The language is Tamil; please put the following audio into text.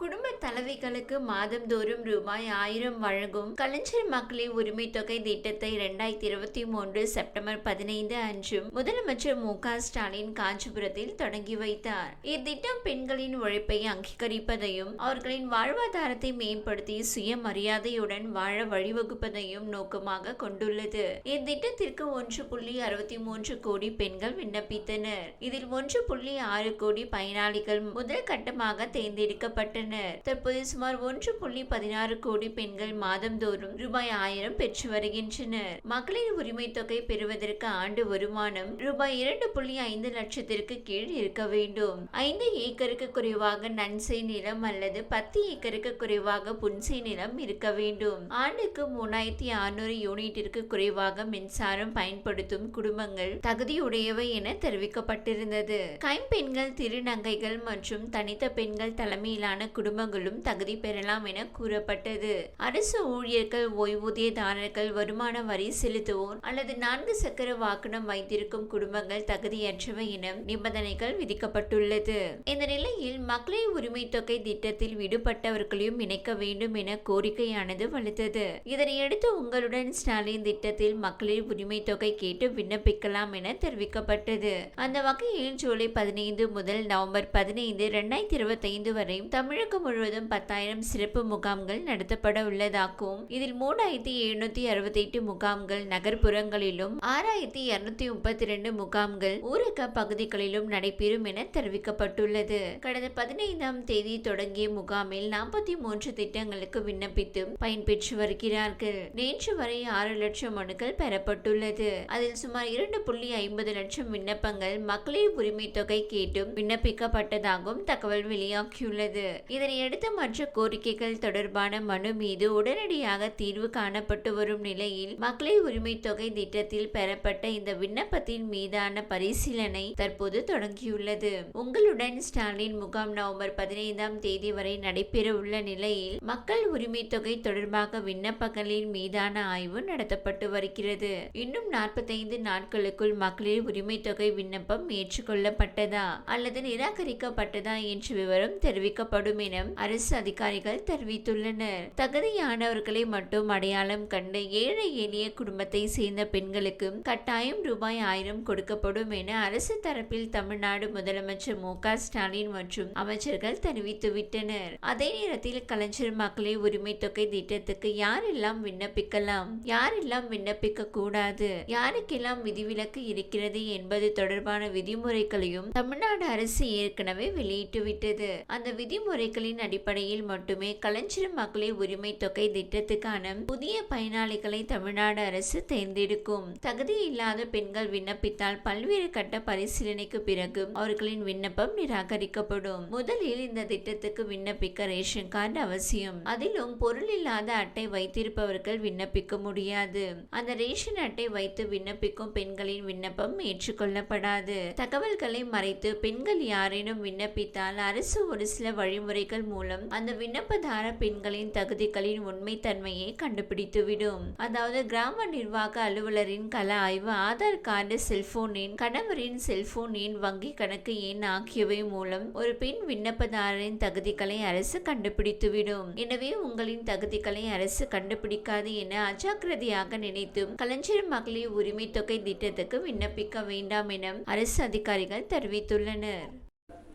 குடும்ப தலைவிகளுக்கு மாதந்தோறும் ரூபாய் ஆயிரம் வழங்கும் கலைஞர் மக்களின் உரிமை தொகை திட்டத்தை இரண்டாயிரத்தி இருபத்தி மூன்று செப்டம்பர் பதினைந்து அன்றும் முதலமைச்சர் மு க ஸ்டாலின் காஞ்சிபுரத்தில் தொடங்கி வைத்தார். இத்திட்டம் பெண்களின் உழைப்பை அங்கீகரிப்பதையும் அவர்களின் வாழ்வாதாரத்தை மேம்படுத்தி சுயமரியாதையுடன் வாழ வழிவகுப்பதையும் நோக்கமாக கொண்டுள்ளது. இத்திட்டத்திற்கு ஒன்று புள்ளி அறுபத்தி மூன்று கோடி பெண்கள் விண்ணப்பித்தனர். இதில் ஒன்று புள்ளி ஆறு கோடி பயனாளிகள் முதல் கட்டமாக தேர்ந்தெடுக்கப்பட்டனர். தற்போது சுமார் ஒன்று புள்ளி பதினாறு கோடி பெண்கள் மாதந்தோறும் ரூபாய் ஆயிரம் பெற்று வருகின்றனர். மகளிர் உரிமை தொகை பெறுவதற்கு ஆண்டு வருமானம் ரூபாய் இரண்டு புள்ளி ஐந்து லட்சத்திற்கு கீழ் இருக்க வேண்டும். ஐந்து ஏக்கருக்கு குறைவாக நன்சை நிலம் அல்லது பத்து ஏக்கருக்கு குறைவாக புன்சை நிலம் இருக்க வேண்டும். ஆண்டுக்கு மூணாயிரத்தி அறுநூறு யூனிட்டிற்கு குறைவாக மின்சாரம் பயன்படுத்தும் குடும்பங்கள் தகுதியுடையவை என தெரிவிக்கப்பட்டிருந்தது. கைம்பெண்கள் திருநங்கைகள் மற்றும் தனித்த பெண்கள் தலைமையிலான குடும்பங்களும் தகுதி பெறலாம் என கூறப்பட்டது. அரசு ஊழியர்கள் ஓய்வூதியதாரர்கள் வருமான வரி செலுத்துவோர் அல்லது நான்கு சக்கர வாகனம் வைத்திருக்கும் குடும்பங்கள் தகுதியற்றவை என நிபந்தனைகள் விதிக்கப்பட்டுள்ளது. இந்த நிலையில் மகளிர் உரிமை தொகை திட்டத்தில் விடுபட்டவர்களையும் இணைக்க வேண்டும் என கோரிக்கையானது வலுத்தது. இதனையடுத்து உங்களுடன் ஸ்டாலின் திட்டத்தில் மகளிர் உரிமை தொகை கேட்டு விண்ணப்பிக்கலாம் என தெரிவிக்கப்பட்டது. அந்த வகையில் ஜூலை பதினைந்து முதல் நவம்பர் பதினைந்து இரண்டாயிரத்தி இருபத்தி ஐந்து தமிழக தமிழகம் முழுவதும் பத்தாயிரம் சிறப்பு முகாம்கள் நடத்தப்பட உள்ளதாகவும் இதில் மூணாயிரத்தி எழுநூத்தி அறுபத்தி எட்டு முகாம்கள் நகர்ப்புறங்களிலும் ஆறாயிரத்தி இருநூத்தி முப்பத்தி ரெண்டு முகாம்கள் ஊரக பகுதிகளிலும் நடைபெறும் என தெரிவிக்கப்பட்டுள்ளது. கடந்த பதினைந்தாம் தேதி தொடங்கிய முகாமில் நாற்பத்தி மூன்று திட்டங்களுக்கு விண்ணப்பித்து பயன்பெற்று வருகிறார்கள். நேற்று வரை ஆறு லட்சம் மனுக்கள் பெறப்பட்டுள்ளது. அதில் சுமார் இரண்டு புள்ளி ஐம்பது லட்சம் விண்ணப்பங்கள் மகளிர் உரிமை தொகை கேட்டும் விண்ணப்பிக்கப்பட்டதாகவும் தகவல் வெளியாகியுள்ளது. இதனையடுத்து மற்ற கோரிக்கைகள் தொடர்பான மனு மீது உடனடியாக தீர்வு காணப்பட்டு வரும் நிலையில் மகளிர் உரிமை தொகை திட்டத்தில் பெறப்பட்ட இந்த விண்ணப்பத்தின் மீதான பரிசீலனை தற்போது தொடங்கியுள்ளது. உங்களுடன் ஸ்டாலின் முகாம் நவம்பர் பதினைந்தாம் தேதி வரை நடைபெற உள்ள நிலையில் மக்கள் உரிமை தொகை தொடர்பாக விண்ணப்பங்களின் மீதான ஆய்வு நடத்தப்பட்டு வருகிறது. இன்னும் நாற்பத்தைந்து நாட்களுக்குள் மகளிர் உரிமை தொகை விண்ணப்பம் ஏற்றுக்கொள்ளப்பட்டதா அல்லது நிராகரிக்கப்பட்டதா என்ற விவரம் தெரிவிக்கப்படும் என அரசு அதிகாரிகள் தெரிவித்துள்ளனர். தகுதியானவர்களை மட்டும் அடையாளம் கண்டு ஏழை எளிய குடும்பத்தை சேர்ந்த பெண்களுக்கு கட்டாயம் ரூபாய் ஆயிரம் கொடுக்கப்படும் என அரசு தரப்பில் தமிழ்நாடு முதலமைச்சர் மு ஸ்டாலின் மற்றும் அமைச்சர்கள் தெரிவித்துவிட்டனர் அதே நேரத்தில் கலைஞர் மகளிர் உரிமை தொகை திட்டத்துக்கு யாரெல்லாம் விண்ணப்பிக்கலாம்? யாரெல்லாம் விண்ணப்பிக்க கூடாது? யாருக்கெல்லாம் விதிவிலக்கு இருக்கிறது என்பது தொடர்பான விதிமுறைகளையும் தமிழ்நாடு அரசு ஏற்கனவே வெளியிட்டுவிட்டது அந்த விதிமுறை தேவைகளின் அடிப்படையில் மட்டுமே கலைஞர் மகளிர் உரிமை தொகை திட்டத்துக்கான புதிய பயனாளிகளை தமிழ்நாடு அரசு தேர்ந்தெடுக்கும். தகுதி இல்லாத பெண்கள் விண்ணப்பித்தால் பல்வேறு கட்ட பரிசீலனைக்கு பிறகு அவர்களின் விண்ணப்பம் நிராகரிக்கப்படும். முதலில் இந்த திட்டத்துக்கு விண்ணப்பிக்க ரேஷன் கார்டு அவசியம். அதிலும் பொருள் இல்லாத அட்டை வைத்திருப்பவர்கள் விண்ணப்பிக்க முடியாது. அந்த ரேஷன் அட்டை வைத்து விண்ணப்பிக்கும் பெண்களின் விண்ணப்பம் ஏற்றுக்கொள்ளப்படாது. தகவல்களை மறைத்து பெண்கள் யாரேனும் விண்ணப்பித்தால் அரசு ஒரு சில வழிமுறை வழிமுறைகள் மூலம் அந்த விண்ணப்பதார பெண்களின் தகுதிகளின் உண்மைத்தன்மையை கண்டுபிடித்துவிடும். அதாவது கிராம நிர்வாக அலுவலரின் கள ஆய்வு ஆதார் கார்டு செல்போன் எண் கணவரின் செல்போன் எண் வங்கி கணக்கு எண் ஆகியவை மூலம் ஒரு பெண் விண்ணப்பதாரரின் தகுதிகளை அரசு கண்டுபிடித்துவிடும். எனவே உங்களின் தகுதிகளை அரசு கண்டுபிடிக்காது என அஜாக்கிரதையாக நினைத்தும் கலைஞர் மகளிர் உரிமை தொகை திட்டத்துக்கு விண்ணப்பிக்க வேண்டாம் என அரசு அதிகாரிகள் தெரிவித்துள்ளனர்.